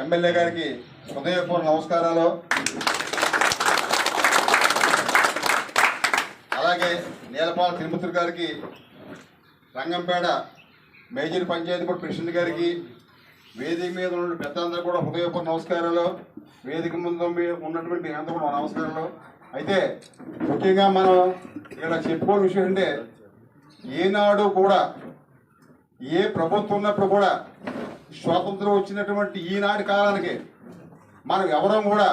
MLA గారికి హృదయపూర్వ నమస్కారాలు. అలాగే నీలపాల తిరుమతులు గారికి Rangampet major panchayat board president గారికి వేదిక మీద ఉన్న పెద్దందరూ కూడా హృదయపూర్వ నమస్కారాలు. వేదిక ముందు ఉన్నటువంటి మీరంతా అందరూ కూడా నమస్కారాలు. అయితే ముఖ్యంగా మనం ఇక్కడ చెప్పుకోని విషయం అంటే ఏనాడు కూడా ఏ ప్రభుత్వం ఉన్నప్పుడు కూడా స్వాతంత్రం వచ్చినటువంటి ఈనాటి కాలానికి మనం ఎవరం కూడా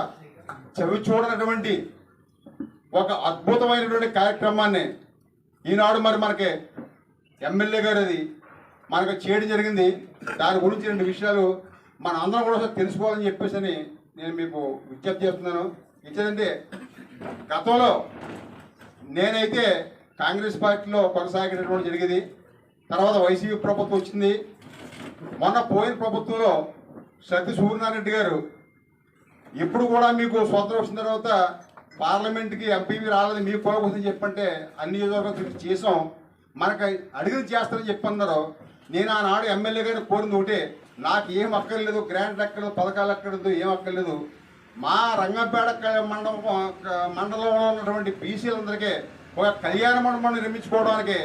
చవి చూడనటువంటి ఒక అద్భుతమైనటువంటి కార్యక్రమాన్ని ఈనాడు మరి మనకి ఎమ్మెల్యే గారు అది మనకు చేయడం జరిగింది. దాని గురించి రెండు విషయాలు మన అందరం కూడా తెలుసుకోవాలని చెప్పేసి నేను మీకు విజ్ఞప్తి చేస్తున్నాను. ఇచ్చేదంటే గతంలో నేనైతే కాంగ్రెస్ పార్టీలో కొనసాగేటటువంటి జరిగేది. తర్వాత వైసీపీ ప్రభుత్వం వచ్చింది. మొన్న పోయిన ప్రభుత్వంలో సత్య సూర్యనారాయణ గారు ఇప్పుడు కూడా మీకు స్వతంత్రం వచ్చిన తర్వాత పార్లమెంట్కి ఎంపీవి రాలేదు మీకు కూడా చెప్పంటే అన్ని నియోజకవర్గాలు చేసాం మనకు అడిగిన చేస్తారని చెప్పన్నారు. నేను ఆనాడు ఎమ్మెల్యే గారిని కోరింది ఒకటే నాకు ఏం అక్కర్లేదు గ్రాంట్ అక్కర్లేదు పథకాలు అక్కర్లేదు ఏం అక్కర్లేదు. మా రంగంపేట మండపం మండలంలో ఉన్నటువంటి బీసీలందరికీ ఒక కళ్యాణ మండపాన్ని నిర్మించుకోవడానికి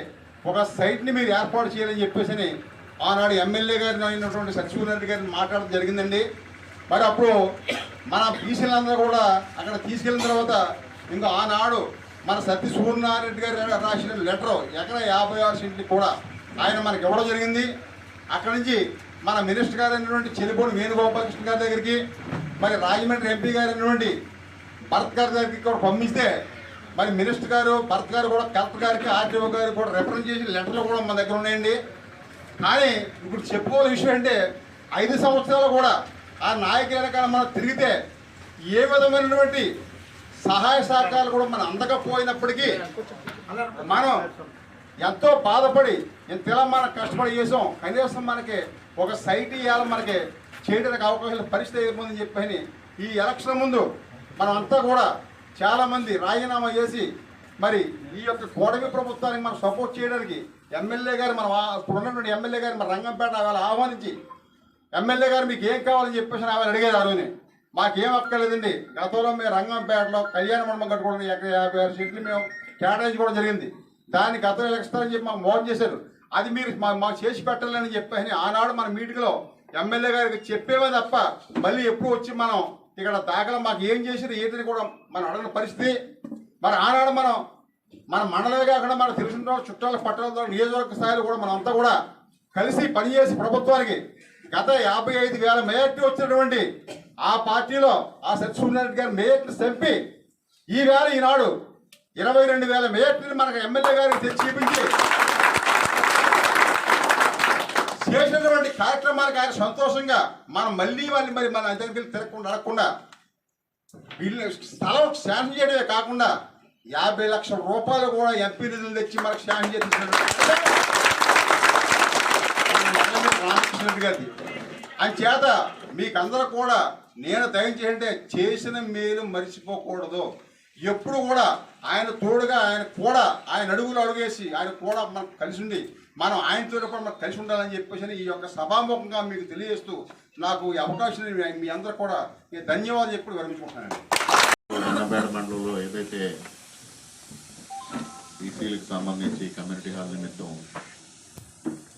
ఒక సైట్ని మీరు ఏర్పాటు చేయాలని చెప్పేసి ఆనాడు ఎమ్మెల్యే గారిని అయినటువంటి సత్యసూర్యరెడ్డి గారిని మాట్లాడడం జరిగిందండి. మరి అప్పుడు మన బీసీలందరూ కూడా అక్కడ తీసుకెళ్ళిన తర్వాత ఇంకా ఆనాడు మన సత్య సూర్యనారాయణ గారు రాసిన లెటర్ ఎక్కడ యాభై ఆరు సెంట్లు కూడా ఆయన మనకి ఇవ్వడం జరిగింది. అక్కడి నుంచి మన మినిస్టర్ గారు అయినటువంటి చెలిపోని వేణుగోపాలకృష్ణ గారి దగ్గరికి మరి రాజమండ్రి ఎంపీ గారు అయినటువంటి భరత్ గారి దగ్గరికి కూడా పంపిస్తే మరి మినిస్టర్ గారు భరత్ గారు కూడా కలెక్టర్ గారికి ఆర్టీఓ గారికి కూడా రెఫరెన్స్ చేసిన లెటర్లు కూడా మన దగ్గర ఉన్నాయండి. కానీ ఇప్పుడు చెప్పుకోవాల విషయం అంటే ఐదు సంవత్సరాలు కూడా ఆ నాయకుల వెనకాల మనం తిరిగితే ఏ విధమైనటువంటి సహాయ సహకారాలు కూడా మనం అందకపోయినప్పటికీ మనం ఎంతో బాధపడి ఇంత ఇలా మనం కష్టపడి చేసాం కనీసం మనకి ఒక సైట్ ఇవ్వాలి మనకి చేయడానికి అవకాశాలు పరిస్థితి ఏముందని చెప్పని ఈ ఎలక్షన్ ముందు మనం అంతా కూడా చాలామంది రాజీనామా చేసి మరి ఈ యొక్క కూటమి ప్రభుత్వానికి మనం సపోర్ట్ చేయడానికి ఎమ్మెల్యే గారు మన ఇప్పుడు ఉన్నటువంటి ఎమ్మెల్యే గారు మన రంగంపేట వాళ్ళ ఆహ్వానించి ఎమ్మెల్యే గారు మీకు ఏం కావాలని చెప్పేసి ఆవిడ అడిగేది ఆ మాకేం అక్కర్లేదండి. గతంలో మేము రంగంపేటలో కళ్యాణ మండపం కట్టుకోవడం ఎక్కడ యాభై ఆరు సీట్లు మేము కేటాయించుకోవడం జరిగింది. దాన్ని గతం ఎలక్షన్ చెప్పి మాకు మోసం చేశారు. అది మీరు మా- మాకు చేసి పెట్టాలని చెప్పని ఆనాడు మన మీటింగ్లో ఎమ్మెల్యే గారికి చెప్పేవే తప్ప మళ్ళీ ఎప్పుడు వచ్చి మనం ఇక్కడ దాఖలా మాకు ఏం చేసిరు ఏంటని కూడా మనం అడగని పరిస్థితి. మరి ఆనాడు మనం మన మండలమే కాకుండా మన తెలిసిన చుట్టాల పట్టణాలతో నియోజకవర్గ స్థాయిలో కూడా మనంతా కూడా కలిసి పనిచేసి ప్రభుత్వానికి గత యాభై ఐదు వేల మేయర్టీ వచ్చినటువంటి ఆ పార్టీలో ఆ సత్యసూర్యనారాయణ గారి మేయర్ని చంపి ఈవేళ ఈనాడు ఇరవై రెండు వేల మేయర్ని మనకు ఎమ్మెల్యే గారికి తెచ్చి చూపించి చేసినటువంటి కార్యక్రమాలకు ఆయన సంతోషంగా మనం మళ్ళీ వాళ్ళని మరి మన దగ్గరికి తిరగకుండా అడగకుండా వీళ్ళు స్థలం శాంక్షన్ చేయడమే కాకుండా యాభై లక్షల రూపాయలు కూడా ఎంపీ నిధులు తెచ్చి మనకు శాంక్షన్ చేసి రామకృష్ణ రెడ్డి గారిది. అని చేత మీకందరూ కూడా నేను దయచేయంటే చేసిన మేలు మర్చిపోకూడదు. ఎప్పుడు కూడా ఆయన తోడుగా ఆయన కూడా ఆయన అడుగులు అడుగేసి ఆయన కూడా మనకు కలిసి ఉండి మనం ఆయనతో కూడా మనకు కలిసి ఉండాలని చెప్పేసి ఈ యొక్క సభాముఖంగా మీకు తెలియజేస్తూ నాకు ఈ అవకాశం మీ- మీ అందరూ కూడా ఈ ధన్యవాదాలు ఎప్పుడు విరమించుకుంటున్నాను మండలంలో ఏదైతే బీసీలకు సంబంధించి కమ్యూనిటీ హాల్ నిమిత్తం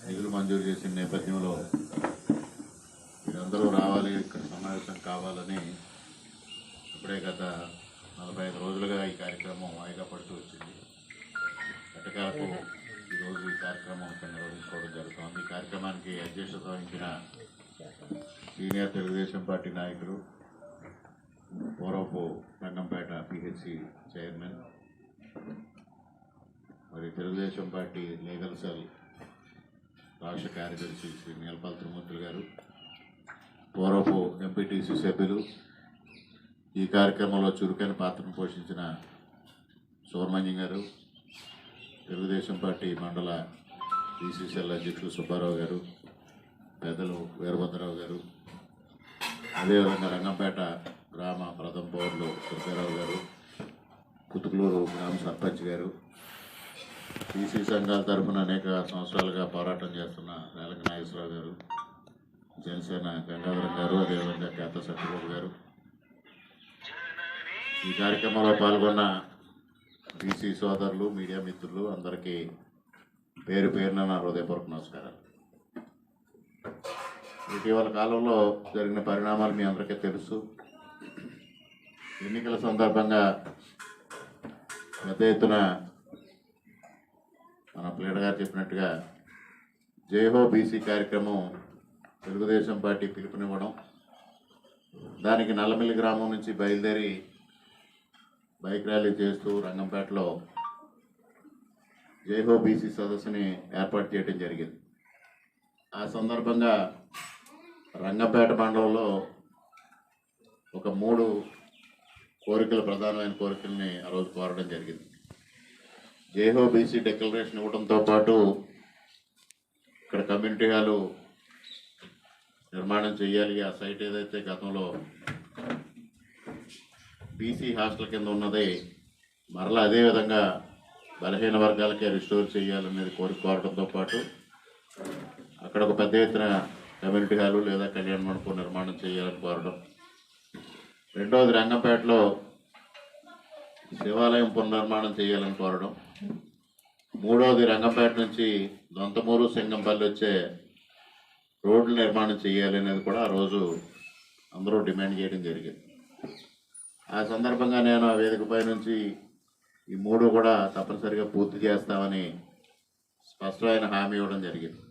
నిధులు మంజూరు చేసిన నేపథ్యంలో మీరందరూ రావాలి ఇక్కడ సమావేశం కావాలని ఇప్పుడే గత నలభై ఐదు రోజులుగా ఈ కార్యక్రమం వాయిదా పడుతూ వచ్చింది. ఎట్టకాలకు ఈరోజు ఈ కార్యక్రమం ఇక్కడ నిర్వహించుకోవడం జరుగుతోంది. ఈ కార్యక్రమానికి అధ్యక్షత వహించిన సీనియర్ తెలుగుదేశం పార్టీ నాయకులు పూర్వపు Rangampet PHC chairman Telugu Desam party legal cell రాష్ట్ర కార్యదర్శి శ్రీ నీలపాల్ తిరుమూర్తులు గారు పూర్వపు ఎంపీటీసీ సభ్యులు ఈ కార్యక్రమంలో చురుకైన పాత్రను పోషించిన సుబ్రహ్మణ్యం గారు తెలుగుదేశం పార్టీ మండల ఈసీసీఎల్ అధ్యక్షులు సుబ్బారావు గారు పెద్దలు వీరభద్రరావు గారు అదేవిధంగా రంగంపేట గ్రామ ప్రథమ పౌరులు సుబ్బారావు గారు కుతుకులూరు గ్రామ సర్పంచ్ గారు బీసీ సంఘాల తరఫున అనేక సంవత్సరాలుగా పోరాటం చేస్తున్న రేలక నాగేశ్వరరావు గారు జనసేన గంగాధరం గారు అదేవిధంగా కేత సత్యబాబు గారు. ఈ కార్యక్రమంలో పాల్గొన్న బీసీ సోదరులు మీడియా మిత్రులు అందరికీ పేరు పేరున నా హృదయపూర్వక నమస్కారాలు. ఇటీవల కాలంలో జరిగిన పరిణామాలు మీ అందరికీ తెలుసు. ఎన్నికల సందర్భంగా పెద్ద ఎత్తున మన ప్లేడ్ గారు చెప్పినట్టుగా జయహో బీసీ కార్యక్రమం తెలుగుదేశం పార్టీ పిలుపునివ్వడం దానికి నల్లమిల్లి గ్రామం నుంచి బయలుదేరి బైక్ ర్యాలీ చేస్తూ రంగంపేటలో జైహో బీసీ సదస్సుని ఏర్పాటు చేయడం జరిగింది. ఆ సందర్భంగా రంగంపేట మండలంలో ఒక మూడు కోరికలు ప్రధానమైన కోరికల్ని ఆ రోజు కోరడం జరిగింది. జేహో బీసీ డెక్లరేషన్ ఇవ్వడంతో పాటు ఇక్కడ కమ్యూనిటీ హాలు నిర్మాణం చేయాలి. ఆ సైట్ ఏదైతే గతంలో బీసీ హాస్టల్ కింద ఉన్నది మరలా అదే విధంగా బలహీన వర్గాలకే రిస్టోర్ చేయాలనేది కోరిక కోరడంతో పాటు అక్కడ ఒక పెద్ద ఎత్తున కమ్యూనిటీ హాలు లేదా కళ్యాణ మండపం నిర్మాణం చేయాలని కోరడం. రెండవది రంగంపేటలో శివాలయం పునర్నిర్మాణం చేయాలని కోరడం. మూడవది రంగంపేట నుంచి దొంతమూరు సింగంపల్లి వచ్చే రోడ్లు నిర్మాణం చేయాలి అనేది కూడా ఆ రోజు అందరూ డిమాండ్ చేయడం జరిగింది. ఆ సందర్భంగా నేను ఆ వేదికపై నుంచి ఈ మూడు కూడా తప్పనిసరిగా పూర్తి చేస్తామని స్పష్టమైన హామీ ఇవ్వడం జరిగింది.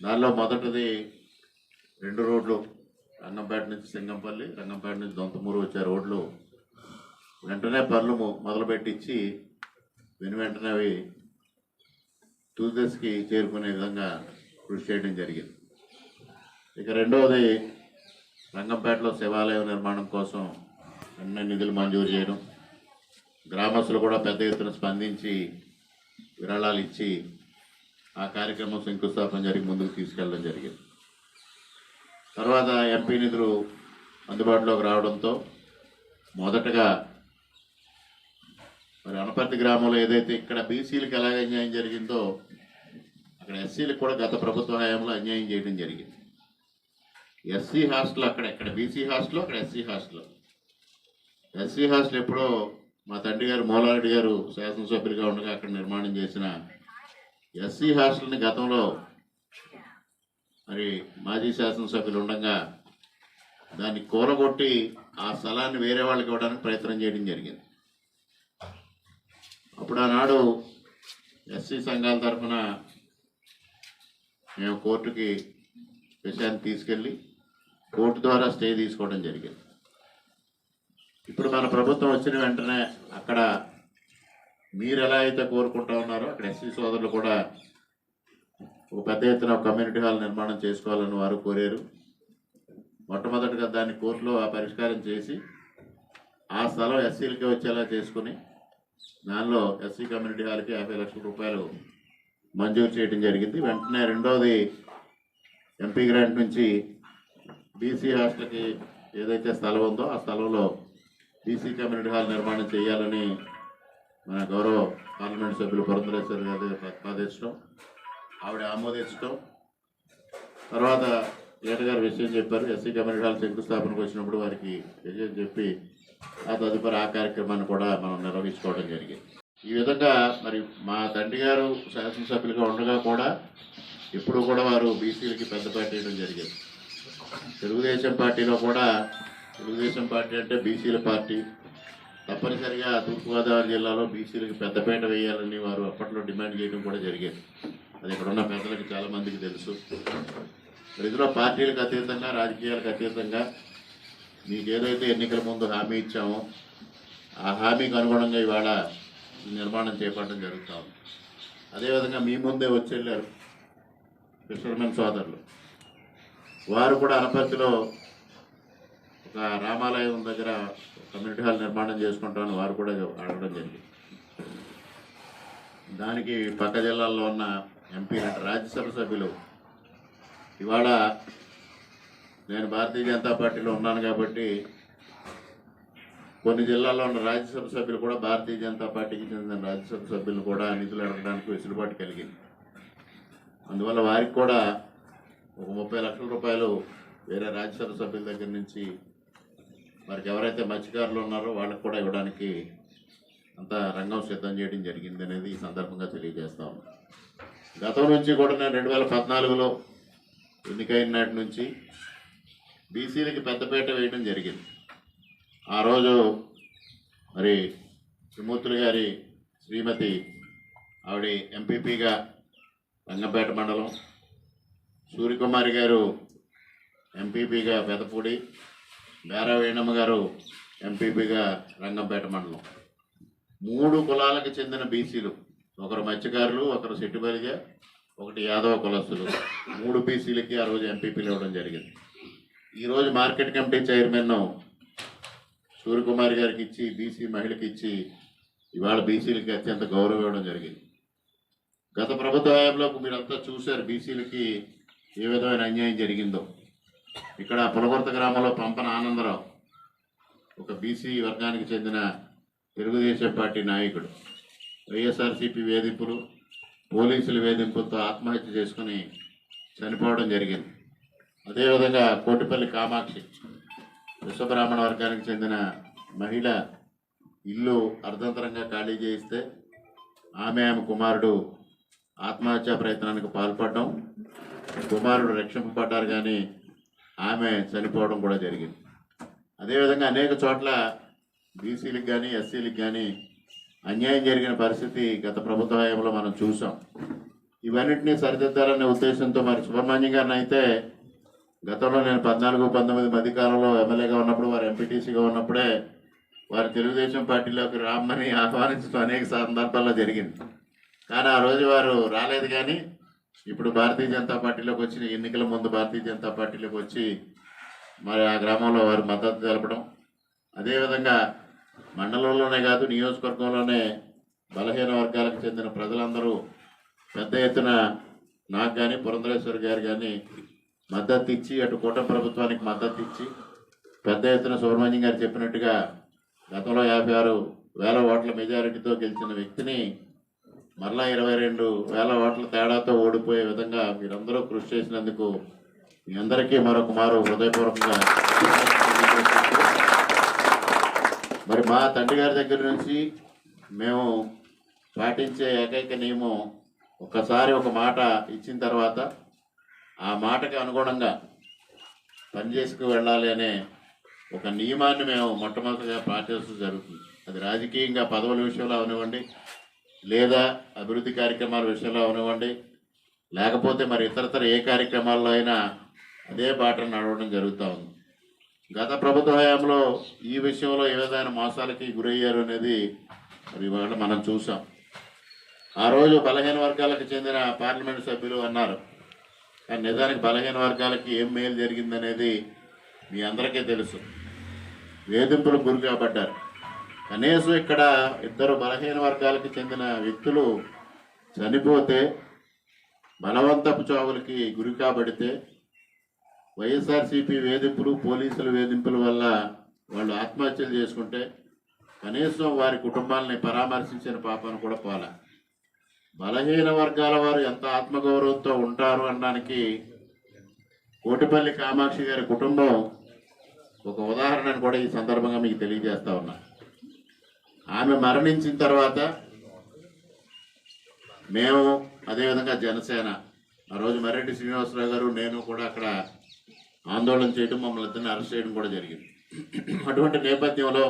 దానిలో మొదటిది రెండు రోడ్లు రంగంపేట నుంచి సింగంపల్లి రంగంపేట నుంచి దొంతమూరు వచ్చే రోడ్లు వెంటనే పనులు మొదలుపెట్టించి వెను వెంటనే అవి తుదిదశకి చేరుకునే విధంగా కృషి చేయడం జరిగింది. ఇక రెండవది రంగంపేటలో శివాలయం నిర్మాణం కోసం అన్ని నిధులు మంజూరు చేయడం. గ్రామస్తులు కూడా పెద్ద ఎత్తున స్పందించి విరాళాలు ఇచ్చి ఆ కార్యక్రమం శంకుస్థాపన జరిగి ముందుకు తీసుకెళ్ళడం జరిగింది. తర్వాత ఎంపీ నిధులు అందుబాటులోకి రావడంతో మొదటగా మరి అనపర్తి గ్రామంలో ఏదైతే ఇక్కడ బీసీలకు ఎలాగ అన్యాయం జరిగిందో అక్కడ ఎస్సీలకు కూడా గత ప్రభుత్వ హయాంలో అన్యాయం చేయడం జరిగింది. ఎస్సీ హాస్టల్ అక్కడ ఇక్కడ బీసీ హాస్టల్ అక్కడ ఎస్సీ హాస్టల్. ఎస్సీ హాస్టల్ ఎప్పుడో మా తండ్రి గారు మోలారెడ్డి గారు శాసనసభ్యులుగా ఉండగా అక్కడ నిర్మాణం చేసిన ఎస్సీ హాస్టల్ని గతంలో మరి మాజీ శాసనసభ్యులు ఉండగా దాన్ని కూరగొట్టి ఆ స్థలాన్ని వేరే వాళ్ళకి ఇవ్వడానికి ప్రయత్నం చేయడం జరిగింది. అప్పుడు ఆనాడు ఎస్సీ సంఘాల తరఫున మేము కోర్టుకి విషయాన్ని తీసుకెళ్ళి కోర్టు ద్వారా స్టే తీసుకోవడం జరిగింది. ఇప్పుడు మన ప్రభుత్వం వచ్చిన వెంటనే అక్కడ మీరు ఎలా అయితే కోరుకుంటా ఉన్నారో అక్కడ ఎస్సీ సోదరులు కూడా ఒక పెద్ద ఎత్తున కమ్యూనిటీ హాల్ నిర్మాణం చేసుకోవాలని వారు కోరారు. మొట్టమొదటిగా దాన్ని కోర్టులో ఆ పరిష్కారం చేసి ఆ స్థలం ఎస్సీలకి వచ్చేలా చేసుకుని దానిలో ఎస్సీ కమ్యూనిటీ హాల్కి యాభై లక్షల రూపాయలు మంజూరు చేయడం జరిగింది. వెంటనే రెండవది ఎంపీ గ్రాంట్ నుంచి బీసీ హాస్టల్కి ఏదైతే స్థలం ఉందో ఆ స్థలంలో బీసీ కమ్యూనిటీ హాల్ నిర్మాణం చేయాలని మన గౌరవ పార్లమెంట్ సభ్యులు పురంధరేశ్వరి గారి ప్రతిపాదించడం ఆవిడ ఆమోదించడం తర్వాత ఏటగారు విషయం చెప్పారు. ఎస్సీ కమ్యూనిటీ హాల్ శంకుస్థాపనకు వచ్చినప్పుడు వారికి విజయం చెప్పి ఆ తదుపరి ఆ కార్యక్రమాన్ని కూడా మనం నిర్వహించుకోవడం జరిగింది. ఈ విధంగా మరి మా తండ్రి గారు శాసనసభ్యులుగా ఉండగా కూడా ఇప్పుడు కూడా వారు బీసీలకి పెద్దపేట వేయడం జరిగింది. తెలుగుదేశం పార్టీలో కూడా తెలుగుదేశం పార్టీ అంటే బీసీల పార్టీ. తప్పనిసరిగా తూర్పుగోదావరి జిల్లాలో బీసీలకు పెద్దపేట వేయాలని వారు అప్పట్లో డిమాండ్ చేయడం కూడా జరిగేది. అది ఇక్కడ ఉన్న పెద్దలకు చాలా మందికి తెలుసు. ఇందులో పార్టీలకు అతీతంగా రాజకీయాలకు అతీతంగా మీకు ఏదైతే ఎన్నికల ముందు హామీ ఇచ్చామో ఆ హామీకి అనుగుణంగా ఇవాళ నిర్మాణం చేపట్టడం జరుగుతూ ఉంది. అదేవిధంగా మీ ముందే వచ్చెళ్ళారు ఫిషర్మెన్ సోదరులు. వారు కూడా అనపర్తిలో ఒక రామాలయం దగ్గర కమ్యూనిటీ హాల్ నిర్మాణం చేసుకుంటామని వారు కూడా అడగడం జరిగింది. దానికి పక్క జిల్లాల్లో ఉన్న ఎంపీ రాజ్యసభ సభ్యులు ఇవాళ నేను భారతీయ జనతా పార్టీలో ఉన్నాను కాబట్టి కొన్ని జిల్లాల్లో ఉన్న రాజ్యసభ సభ్యులు కూడా భారతీయ జనతా పార్టీకి చెందిన రాజ్యసభ సభ్యులు కూడా నిధులు అడగడానికి వెసులుబాటు కలిగింది. అందువల్ల వారికి కూడా ఒక ముప్పై లక్షల రూపాయలు వేరే రాజ్యసభ సభ్యుల దగ్గర నుంచి వారికి ఎవరైతే మత్స్యకారులు ఉన్నారో వాళ్ళకి కూడా ఇవ్వడానికి అంత రంగం సిద్ధం చేయడం జరిగింది అనేది ఈ సందర్భంగా తెలియజేస్తా ఉన్నాను. గతం నుంచి కూడా నేను రెండు వేల పద్నాలుగులో ఎన్నికైన నాటి నుంచి బీసీలకి పెద్దపేట వేయడం జరిగింది. ఆ రోజు మరి త్రిమూర్తులు గారి శ్రీమతి ఆవిడ ఎంపీపీగా రంగంపేట మండలం సూర్యకుమారి గారు ఎంపీపీగా పెదపూడి బేరా వేణమ్మ గారు ఎంపీపీగా రంగంపేట మండలం. మూడు కులాలకు చెందిన బీసీలు ఒకరు మత్స్యకారులు ఒకరు సెట్టుబడిగా ఒకటి యాదవ కులస్తులు. మూడు బీసీలకి ఆ రోజు ఎంపీపీలు ఇవ్వడం జరిగింది. ఈరోజు మార్కెట్ కమిటీ చైర్మన్ సూర్యకుమారి గారికి ఇచ్చి బీసీ మహిళకి ఇచ్చి ఇవాళ బీసీలకి అత్యంత గౌరవం ఇవ్వడం జరిగింది. గత ప్రభుత్వ హయాంలో మీరంతా చూశారు బీసీలకి ఏ విధమైన అన్యాయం జరిగిందో. ఇక్కడ పులవర్త గ్రామంలో పంపన ఆనందరావు ఒక బీసీ వర్గానికి చెందిన తెలుగుదేశం పార్టీ నాయకుడు. వైఎస్ఆర్సీపీ వేధింపులు పోలీసుల వేధింపులతో ఆత్మహత్య చేసుకుని చనిపోవడం జరిగింది. అదేవిధంగా కోటిపల్లి కామాక్షి విశ్వబ్రాహ్మణ వర్గానికి చెందిన మహిళ ఇల్లు అర్ధంతరంగా ఖాళీ చేయిస్తే ఆమె ఆమె కుమారుడు ఆత్మహత్యా ప్రయత్నానికి పాల్పడడం కుమారుడు రక్షింపబడ్డారు కానీ ఆమె చనిపోవడం కూడా జరిగింది. అదేవిధంగా అనేక చోట్ల బీసీలకు కానీ ఎస్సీలకు కానీ అన్యాయం జరిగిన పరిస్థితి గత ప్రభుత్వ హయాంలో మనం చూసాం. ఇవన్నింటినీ సరిదిద్దాలనే ఉద్దేశంతో మరి సుబ్రహ్మణ్యం గారిని అయితే గతంలో నేను పద్నాలుగు పంతొమ్మిది మధ్యకాలంలో ఎమ్మెల్యేగా ఉన్నప్పుడు వారు ఎంపీటీసీగా ఉన్నప్పుడే వారు తెలుగుదేశం పార్టీలోకి రామ్మని ఆహ్వానించడం అనేక సందర్భాల్లో జరిగింది. కానీ ఆ రోజు వారు రాలేదు కానీ ఇప్పుడు భారతీయ జనతా పార్టీలోకి వచ్చిన ఎన్నికల ముందు భారతీయ జనతా పార్టీలోకి వచ్చి మరి ఆ గ్రామంలో వారు మద్దతు తెలపడం. అదేవిధంగా మండలంలోనే కాదు నియోజకవర్గంలోనే బలహీన వర్గాలకు చెందిన ప్రజలందరూ పెద్ద ఎత్తున నాకు కానీ పురంధరేశ్వర్ గారు కానీ మద్దతు ఇచ్చి అటు కూటమి ప్రభుత్వానికి మద్దతు ఇచ్చి పెద్ద ఎత్తున సుబ్రహ్మణ్యం గారు చెప్పినట్టుగా గతంలో యాభై ఆరు వేల ఓట్ల మెజారిటీతో గెలిచిన వ్యక్తిని మరలా ఇరవై రెండు వేల ఓట్ల తేడాతో ఓడిపోయే విధంగా మీరందరూ కృషి చేసినందుకు మీ అందరికీ మరొక మారు హృదయపూర్వకంగా మరి మా తండ్రి గారి దగ్గర నుంచి మేము పాటించే ఏకైక నియమం ఒక్కసారి ఒక మాట ఇచ్చిన తర్వాత ఆ మాటకి అనుగుణంగా పనిచేసుకు వెళ్ళాలి అనే ఒక నియమాన్ని మేము మొట్టమొదటిగా పాటిస్తూ జరుగుతుంది. అది రాజకీయంగా పదవుల విషయంలో అవనివ్వండి లేదా అభివృద్ధి కార్యక్రమాల విషయంలో అవనివ్వండి లేకపోతే మరి ఇతరతర ఏ కార్యక్రమాల్లో అయినా అదే బాటను నడవడం జరుగుతూ ఉంది. గత ప్రభుత్వ హయాంలో ఈ విషయంలో ఏ విధమైన మోసాలకి గురయ్యారు అనేది మరి ఇవాళ మనం చూసాం. ఆ రోజు బలహీన వర్గాలకు చెందిన పార్లమెంట్ సభ్యులు అన్నారు. కానీ నిజానికి బలహీన వర్గాలకి ఏం మేలు జరిగిందనేది మీ అందరికీ తెలుసు. వేధింపులకు గురి కాబడ్డారు. కనీసం ఇక్కడ ఇద్దరు బలహీన వర్గాలకు చెందిన వ్యక్తులు చనిపోతే బలవంతపు చావులకి గురి కాబడితే వైఎస్ఆర్సీపీ వేధింపులు పోలీసుల వేధింపుల వల్ల వాళ్ళు ఆత్మహత్యలు చేసుకుంటే కనీసం వారి కుటుంబాలని పరామర్శించిన పాపను కూడా పోలే. బలహీన వర్గాల వారు ఎంత ఆత్మగౌరవంతో ఉంటారు అనడానికి కోటిపల్లి కామాక్షి గారి కుటుంబం ఒక ఉదాహరణను కూడా ఈ సందర్భంగా మీకు తెలియజేస్తా ఉన్నా. ఆమె మరణించిన తర్వాత మేము అదేవిధంగా జనసేన ఆ రోజు మర్రెడ్డి శ్రీనివాసరావు గారు నేను కూడా అక్కడ ఆందోళన చేయడం మమ్మల్ని ఇద్దరిని అరెస్ట్ చేయడం కూడా జరిగింది. అటువంటి నేపథ్యంలో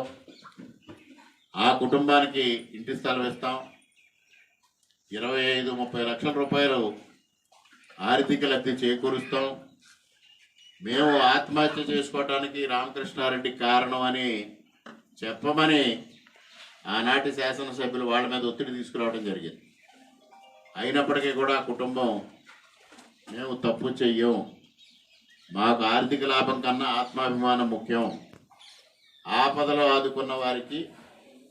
ఆ కుటుంబానికి ఇంటి స్థలం ఇస్తాం. ఇరవై ఐదు ముప్పై లక్షల రూపాయలు ఆర్థిక లబ్ధి చేకూరుస్తాం. మేము ఆత్మహత్య చేసుకోవడానికి రామకృష్ణారెడ్డి కారణం అని చెప్పమని ఆనాటి శాసనసభ్యులు వాళ్ళ మీద ఒత్తిడి తీసుకురావడం జరిగింది. అయినప్పటికీ కూడా కుటుంబం మేము తప్పు చెయ్యం. మాకు ఆర్థిక లాభం కన్నా ఆత్మాభిమానం ముఖ్యం. ఆపదలో ఆదుకున్న వారికి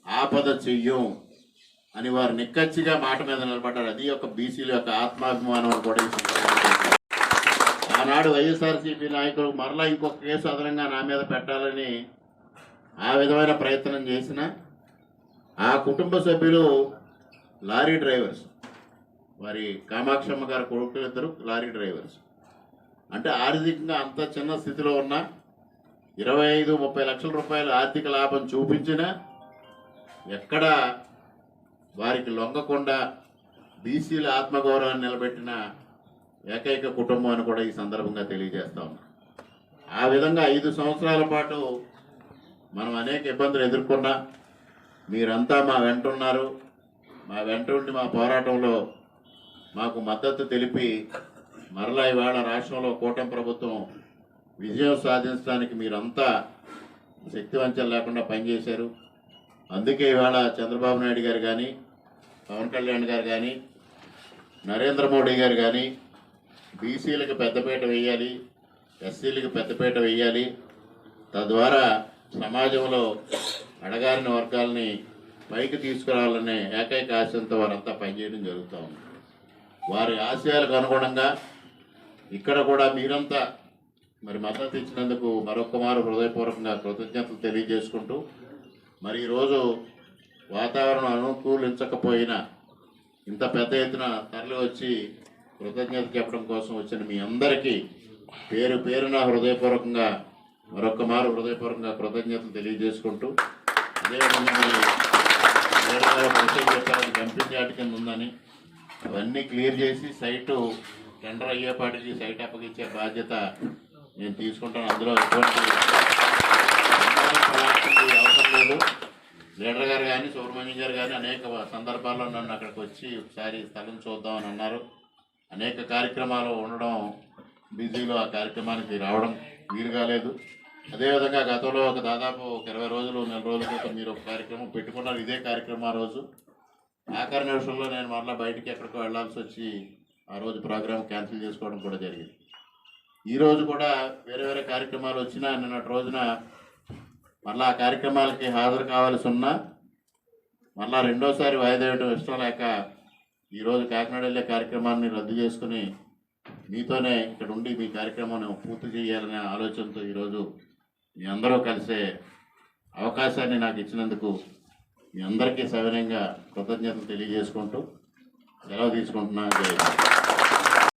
ఆపద చెయ్యం. అని వారు నిక్కచ్చిగా మాట మీద నిలబడ్డారు. అది ఒక బీసీల యొక్క ఆత్మాభిమానం అని కూడా ఆనాడు వైఎస్ఆర్సీపీ నాయకులు మరలా ఇంకొక కేసు అదనంగా నా మీద పెట్టాలని ఆ విధమైన ప్రయత్నం చేసిన ఆ కుటుంబ సభ్యులు లారీ డ్రైవర్స్. వారి కామాక్షమ్మ గారి కొడుకులు ఇద్దరు లారీ డ్రైవర్స్. అంటే ఆర్థికంగా అంత చిన్న స్థితిలో ఉన్న ఇరవై ఐదు ముప్పై లక్షల రూపాయల ఆర్థిక లాభం చూపించినా ఎక్కడ వారికి లొంగకుండా బీసీల ఆత్మగౌరవాన్ని నిలబెట్టిన ఏకైక కుటుంబం అని కూడా ఈ సందర్భంగా తెలియజేస్తా ఉన్నాం. ఆ విధంగా ఐదు సంవత్సరాల పాటు మనం అనేక ఇబ్బందులు ఎదుర్కొన్నా మీరంతా మా వెంట ఉన్నారు. మా వెంట ఉండి మా పోరాటంలో మాకు మద్దతు తెలిపి మరలా ఇవాళ రాష్ట్రంలో కూటమి ప్రభుత్వం విజయం సాధించడానికి మీరంతా శక్తివంచం లేకుండా పనిచేశారు. అందుకే ఇవాళ చంద్రబాబు నాయుడు గారు కానీ పవన్ కళ్యాణ్ గారు కానీ నరేంద్ర మోడీ గారు కానీ బీసీలకు పెద్దపీట వేయాలి ఎస్సీలకు పెద్దపీట వేయాలి తద్వారా సమాజంలో అడగారిన వర్గాల్ని పైకి తీసుకురావాలనే ఏకైక ఆశయంతో వారంతా పనిచేయడం జరుగుతూ ఉంది. వారి ఆశయాలకు అనుగుణంగా ఇక్కడ కూడా మీరంతా మరి మద్దతు ఇచ్చినందుకు మరొక మారు హృదయపూర్వకంగా కృతజ్ఞతలు తెలియజేసుకుంటూ మరి ఈరోజు వాతావరణం అనుకూలించకపోయినా ఇంత పెద్ద ఎత్తున తరలి వచ్చి కృతజ్ఞత చెప్పడం కోసం వచ్చిన మీ అందరికీ పేరు పేరున హృదయపూర్వకంగా మరొక మారు హృదయపూర్వకంగా కృతజ్ఞతలు తెలియజేసుకుంటూ అదేవిధంగా మరి కంపెనీ కింద ఉందని అవన్నీ క్లియర్ చేసి సైటు టెండర్ అయ్యేపాటికి సైట్ అప్పగించే బాధ్యత నేను తీసుకుంటాను. అందులో ఎటువంటి అవసరం లేదు. లీడర్ గారు కానీ సుబ్రహ్మణ్యం గారు కానీ అనేక సందర్భాల్లో నన్ను అక్కడికి వచ్చి ఒకసారి స్థలం చూద్దామని అన్నారు. అనేక కార్యక్రమాలు ఉండడం బిజీలో ఆ కార్యక్రమానికి రావడం వీలు కాలేదు అదేవిధంగా గతంలో ఒక దాదాపు ఒక ఇరవై రోజులు నెల రోజుల క్రితం మీరు ఒక కార్యక్రమం పెట్టుకున్నారు. ఇదే కార్యక్రమం ఆ రోజు. ఆఖరి నిమిషంలో నేను మరలా బయటికి ఎక్కడికో వెళ్ళాల్సి వచ్చి ఆ రోజు ప్రోగ్రామ్ క్యాన్సిల్ చేసుకోవడం కూడా జరిగింది. ఈరోజు కూడా వేరే వేరే కార్యక్రమాలు వచ్చినా నిన్నటి రోజున మళ్ళీ ఆ కార్యక్రమాలకి హాజరు కావాల్సి ఉన్నా మళ్ళా రెండోసారి వాయిదా వేయడం ఇష్టం లేక ఈరోజు కాకినాడ వెళ్ళే కార్యక్రమాన్ని రద్దు చేసుకుని మీతోనే ఇక్కడ ఉండి మీ కార్యక్రమాన్ని పూర్తి చేయాలనే ఆలోచనతో ఈరోజు మీ అందరూ కలిసే అవకాశాన్ని నాకు ఇచ్చినందుకు మీ అందరికీ సవినయంగా కృతజ్ఞతలు తెలియజేసుకుంటూ సెలవు తీసుకుంటున్నాను.